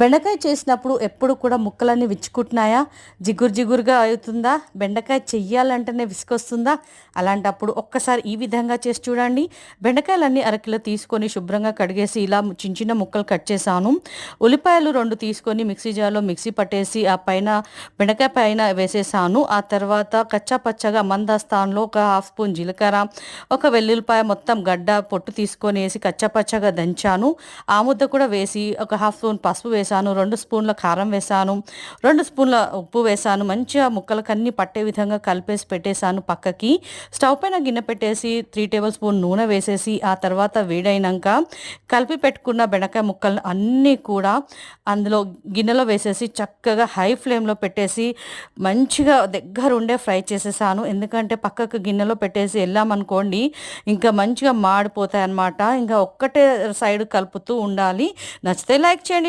బెండకాయ చేసినప్పుడు ఎప్పుడు కూడా ముక్కలన్నీ విచ్చుకుంటున్నాయా? జిగురు జిగురుగా అవుతుందా? బెండకాయ చెయ్యాలంటేనే విసుకొస్తుందా అలాంటప్పుడు ఒక్కసారి ఈ విధంగా చేసి చూడండి. బెండకాయలన్నీ అరకిలో తీసుకొని శుభ్రంగా కడిగేసి ఇలా చిన్న చిన్న ముక్కలు కట్ చేశాను. ఉల్లిపాయలు రెండు తీసుకొని మిక్సీ జార్లో మిక్సీ పట్టేసి ఆ పైన బెండకాయ పైన వేసేసాను. ఆ తర్వాత కచ్చా పచ్చగా మందస్థానంలో ఒక హాఫ్ స్పూన్ జీలకర్ర ఒక వెల్లుల్లిపాయ మొత్తం గడ్డ పొట్టు తీసుకొని వేసి కచ్చా పచ్చగా దంచాను. ఆ ముద్ద కూడా వేసి ఒక హాఫ్ స్పూన్ పసుపు వేసాను రెండు స్పూన్ల కారం వేసాను రెండు స్పూన్ల ఉప్పు వేసాను మంచిగా ముక్కలకు అన్ని పట్టే విధంగా కలిపేసి పెట్టేశాను పక్కకి. స్టవ్ పైన గిన్నె పెట్టేసి త్రీ టేబుల్ స్పూన్ నూనె వేసేసి ఆ తర్వాత వేడైనాక కలిపి పెట్టుకున్న బెండకాయ ముక్కలను అన్నీ కూడా అందులో గిన్నెలో వేసేసి చక్కగా హై ఫ్లేమ్లో పెట్టేసి మంచిగా దగ్గర ఉండే ఫ్రై చేసేసాను. ఎందుకంటే పక్కకు గిన్నెలో పెట్టేసి వెళ్ళామనుకోండి ఇంకా మంచిగా మాడిపోతాయి అన్నమాట ఇంకా ఒక్కటే సైడ్ కలుపుతూ ఉండాలి. నచ్చితే లైక్ చేయండి.